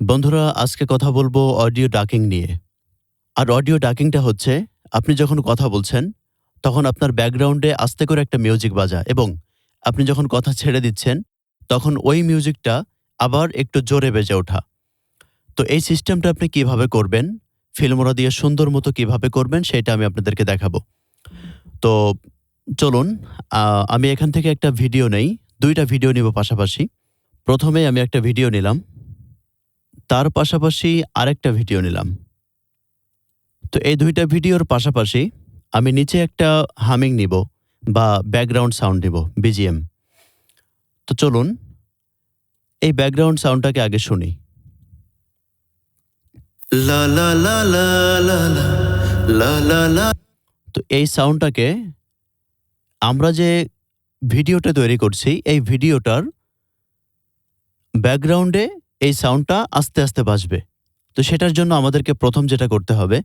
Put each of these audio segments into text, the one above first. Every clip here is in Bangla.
বন্ধুরা, আজকে কথা বলব অডিও ডাকিং নিয়ে। আর অডিও ডাকিংটা হচ্ছে, আপনি যখন কথা বলছেন, তখন আপনার ব্যাকগ্রাউন্ডে আস্তে করে একটা মিউজিক বাজা এবং আপনি যখন কথা ছেড়ে দিচ্ছেন, তখন ওই মিউজিকটা আবার একটু জোরে বেজে ওঠা। তো এই সিস্টেমটা আপনি কীভাবে করবেন, ফিল্মরা দিয়ে সুন্দর মতো কীভাবে করবেন, সেটা আমি আপনাদেরকে দেখাবো। তো চলুন আমি এখান থেকে একটা ভিডিও নেই, দুইটা ভিডিও নিব পাশাপাশি। প্রথমে আমি একটা ভিডিও নিলাম। তার পাশাপাশি আরেকটা ভিডিও নিলাম। তো এই দুইটা ভিডিওর পাশাপাশি আমি নিচে একটা হামিং নিব বা ব্যাকগ্রাউন্ড সাউন্ড নিব বিজিএম। তো চলুন এই ব্যাকগ্রাউন্ড সাউন্ডটাকে আগে শুনি। তো এই সাউন্ডটাকে আমরা যে ভিডিওটা তৈরি করছি এই ভিডিওটার ব্যাকগ্রাউন্ডে এই সাউন্ডটা আস্তে আস্তে বাজবে। তো সেটার জন্য আমাদেরকে প্রথম যেটা করতে হবে,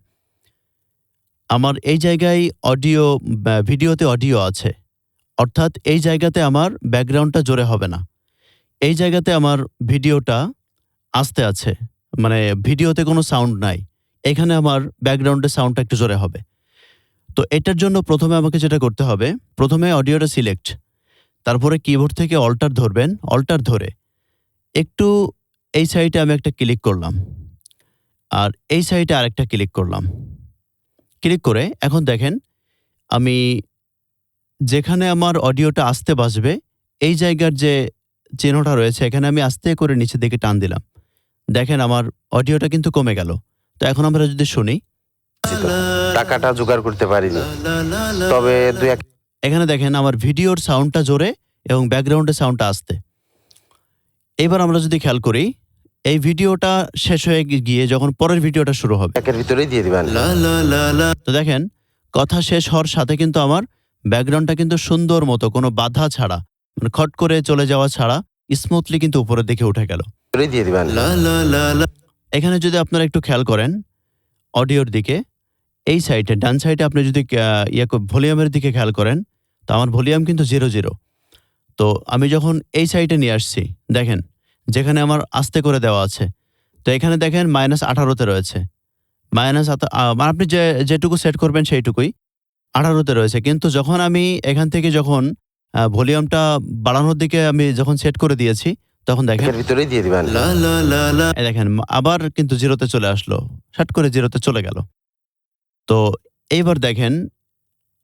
আমার এই জায়গায় অডিও ভিডিওতে অডিও আছে। অর্থাৎ এই জায়গাতে আমার ব্যাকগ্রাউন্ডটা জোরে হবে না। এই জায়গাতে আমার ভিডিওটা আস্তে আছে। মানে ভিডিওতে কোনো সাউন্ড নাই। এখানে আমার ব্যাকগ্রাউন্ডে সাউন্ডটা একটু জোরে হবে। তো এটার জন্য প্রথমে আমাকে যেটা করতে হবে, প্রথমে অডিওটা সিলেক্ট তারপরে কিবোর্ড থেকে অল্টার ধরবেন অল্টার ধরে। একটু এই সাইডে আমি একটা ক্লিক করলাম। আর এই সাইডে আরেকটা ক্লিক করলাম। ক্লিক করে এখন দেখেন আমি যেখানে আমার অডিওটা আসতে বাজবে এই জায়গার যে চিহ্নটা রয়েছে এখানে আমি আস্তে করে নিচের দিকে টান দিলাম। দেখেন আমার অডিওটা কিন্তু কমে গেল। তো এখন আমরা যদি শুনি। টাকাটা জোগাড় করতে পারিনি। তবে দুই এক এখানে দেখেন আমার ভিডিওর সাউন্ডটা জোরে এবং ব্যাকগ্রাউন্ডের সাউন্ডটা আসতে। এবার আমরা যদি খেয়াল করি এই ভিডিওটা শেষ হয়ে গিয়ে যখন পরের ভিডিওটা শুরু হবে। একের ভিতরেই দিয়ে দিবেন। তো দেখেন কথা শেষ হওয়ার সাথে কিন্তু আমার ব্যাকগ্রাউন্ডটা কিন্তু সুন্দর মতো কোনো বাধা ছাড়া মানে খট করে চলে যাওয়া ছাড়া স্মুথলি কিন্তু উপরের দিকে উঠে গেল। দিয়ে দিবেন। এখানে যদি আপনারা একটু খেয়াল করেন অডিওর দিকে এই সাইডে ডান সাইডে আপনি যদি আহ, ইয়ে ভলিউমের দিকে খেয়াল করেন তো আমার ভলিউম কিন্তু জিরো জিরো। তো আমি যখন এই সাইডে নিয়ে আসছি দেখেন যেখানে আমার আস্তে করে দেওয়া আছে। তো এখানে দেখেন মাইনাস আঠারোতে রয়েছে। মাইনাস মানে আপনি যে যেটুকু সেট করবেন সেইটুকুই আঠারোতে রয়েছে। কিন্তু যখন আমি এখান থেকে যখন ভলিউমটা বাড়ানোর দিকে আমি যখন সেট করে দিয়েছি তখন দেখেন ভিতরেই দিয়ে দিবেন। দেখেন আবার কিন্তু জিরোতে চলে আসলো। শাট করে জিরোতে চলে গেল। তো এইবার দেখেন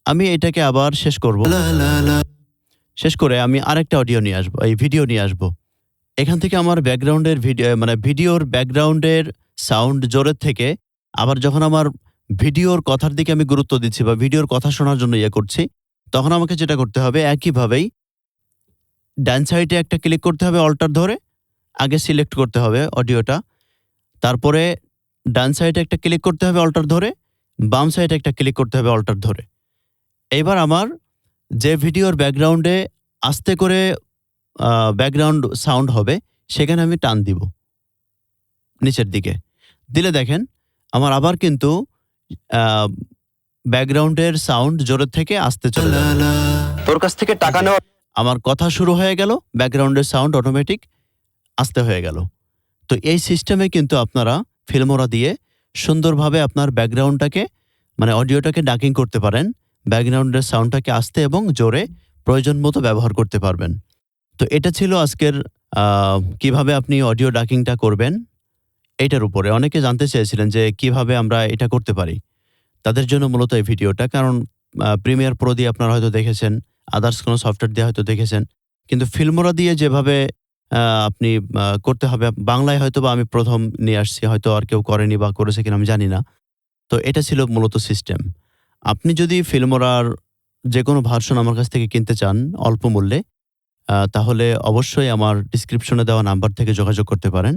আমি এটাকে আবার শেষ করব। শেষ করে আমি আরেকটা অডিও নিয়ে আসব এই ভিডিও নিয়ে আসব। এখান থেকে আমার ব্যাকগ্রাউন্ডের ভিডিও মানে ভিডিওর ব্যাকগ্রাউন্ডের সাউন্ড জোরের থেকে আবার যখন আমার ভিডিওর কথার দিকে আমি গুরুত্ব দিচ্ছি বা ভিডিওর কথা শোনার জন্য ইয়ে করছি, তখন আমাকে যেটা করতে হবে, একইভাবেই ডান সাইডে একটা ক্লিক করতে হবে, অল্টার ধরে আগে সিলেক্ট করতে হবে অডিওটা। তারপরে ডান সাইডে একটা ক্লিক করতে হবে, অল্টার ধরে। বাম সাইডে একটা ক্লিক করতে হবে, অল্টার ধরে। এবার আমার যে ভিডিওর ব্যাকগ্রাউন্ডে আস্তে করে ব্যাকগ্রাউন্ড সাউন্ড হবে সেখানে আমি টান দিব। নিচের দিকে। দিলে দেখেন আমার আবার কিন্তু ব্যাকগ্রাউন্ডের সাউন্ড জোরের থেকে আসতে চলে তোর কাছ থেকে টাকা নেওয়া আমার কথা শুরু হয়ে গেল ব্যাকগ্রাউন্ডের সাউন্ড অটোমেটিক আসতে হয়ে গেল। তো এই সিস্টেমে কিন্তু আপনারা ফিল্মোরা দিয়ে সুন্দরভাবে আপনার ব্যাকগ্রাউন্ডটাকে মানে অডিওটাকে ডাকিং করতে পারেন। ব্যাকগ্রাউন্ডের সাউন্ডটাকে আসতে এবং জোরে প্রয়োজন মতো ব্যবহার করতে পারবেন। তো এটা ছিল আজকের কীভাবে আপনি অডিও ডাকিংটা করবেন, এটার উপরে। অনেকে জানতে চেয়েছিলেন যে কীভাবে আমরা এটা করতে পারি। তাদের জন্য মূলত এই ভিডিওটা, কারণ প্রিমিয়ার প্রো দিয়ে আপনারা হয়তো দেখেছেন আদার্স কোনো সফটওয়্যার দিয়ে হয়তো দেখেছেন। কিন্তু ফিল্মোরা দিয়ে যেভাবে আপনি করতে হবে, বাংলায় হয়তো বা আমি প্রথম নিয়ে আসছি, হয়তো আর কেউ করেনি বা করেছে কিনা আমি জানি না। তো এটা ছিল মূলত সিস্টেম আপনি যদি ফিল্মোরার যে কোনো ভার্সন আমার কাছ থেকে কিনতে চান, অল্প মূল্যে তাহলে অবশ্যই আমার ডিসক্রিপশনে দেওয়া নাম্বার থেকে যোগাযোগ করতে পারেন।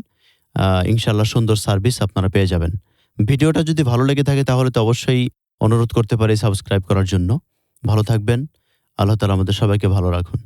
ইনশাল্লাহ সুন্দর সার্ভিস আপনারা পেয়ে যাবেন। ভিডিওটা যদি ভালো লেগে থাকে তাহলে তো অবশ্যই অনুরোধ করতে পারি সাবস্ক্রাইব করার জন্য। ভালো থাকবেন। আল্লাহ তালা আমাদের সবাইকে ভালো রাখুন।